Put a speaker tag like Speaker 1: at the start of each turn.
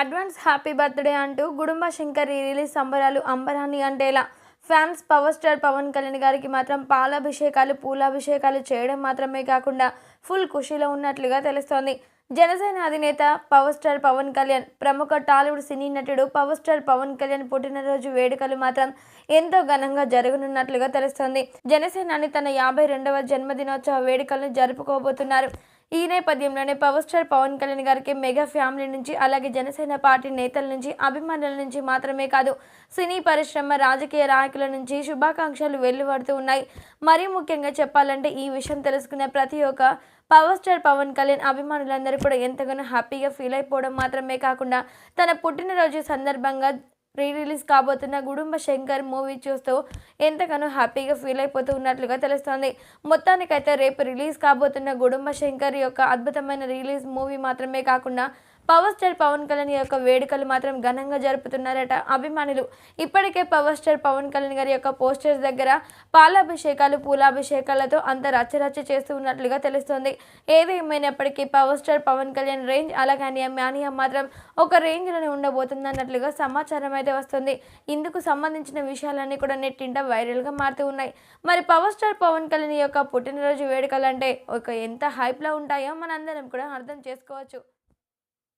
Speaker 1: Advance happy birthday అంటూ Gudumba Shankar release సంబరాలు అంబరాన్ని అంటేలా. Fans power star Pawan Kalyan గారికి మాత్రం పాలాభిషేకాలు పూలాభిషేకాలు చేయడం మాత్రమే కాకుండా ఫుల్ ఖుషీలో ఉన్నట్లుగా తెలుస్తోంది. జనసేన అధినేత పవర్ స్టార్ పవన్ కళ్యాణ్ ప్రముఖ టాలీవుడ్ సినీ నటుడు పవర్ స్టార్ పవన్ కళ్యాణ్ పుట్టినరోజు వేడుకలు మాత్రం ఎంతో ఘనంగా జరగనున్నట్లుగా తెలుస్తోంది. జనసేనాని తన యాభై రెండవ జన్మదినోత్సవ వేడుకలను జరుపుకోబోతున్నారు. ఈ నేపథ్యంలోనే పవర్ స్టార్ పవన్ కళ్యాణ్ గారికి మెగా ఫ్యామిలీ నుంచి అలాగే జనసేన పార్టీ నేతల నుంచి అభిమానుల నుంచి మాత్రమే కాదు సినీ పరిశ్రమ రాజకీయ నాయకుల నుంచి శుభాకాంక్షలు వెళ్ళివడుతూ ఉన్నాయి. మరీ ముఖ్యంగా చెప్పాలంటే ఈ విషయం తెలుసుకున్న ప్రతి ఒక్క పవర్ స్టార్ పవన్ కళ్యాణ్ అభిమానులందరూ కూడా ఎంతగానో హ్యాపీగా ఫీల్ అయిపోవడం మాత్రమే కాకుండా తన పుట్టినరోజు సందర్భంగా రీ రిలీజ్ కాబోతున్న గుడుంబ శంకర్ మూవీ చూస్తూ ఎంతగానో హ్యాపీగా ఫీల్ అయిపోతూ ఉన్నట్లుగా తెలుస్తోంది. మొత్తానికైతే రేపు రిలీజ్ కాబోతున్న గుడుంబ శంకర్ యొక్క అద్భుతమైన రిలీజ్ మూవీ మాత్రమే కాకుండా పవర్ స్టార్ పవన్ కళ్యాణ్ యొక్క వేడుకలు మాత్రం ఘనంగా జరుపుతున్నారట. అభిమానులు ఇప్పటికే పవర్ స్టార్ పవన్ కళ్యాణ్ గారి యొక్క పోస్టర్స్ దగ్గర పాలాభిషేకాలు పూలాభిషేకాలతో అంత రచ్చరచ్చ చేస్తూ ఉన్నట్లుగా తెలుస్తోంది. ఏది ఏమైనప్పటికీ power star Pawan Kalyan range అలాగే మానియా మాత్రం ఒక రేంజ్లోనే ఉండబోతుంది అన్నట్లుగా సమాచారం అయితే వస్తుంది. ఇందుకు సంబంధించిన విషయాలన్నీ కూడా నెట్టింట వైరల్గా మారుతూ ఉన్నాయి. మరి పవర్ స్టార్ పవన్ కళ్యాణ్ యొక్క పుట్టినరోజు వేడుకలు అంటే ఒక ఎంత హైప్లో ఉంటాయో మనందరం కూడా అర్థం చేసుకోవచ్చు.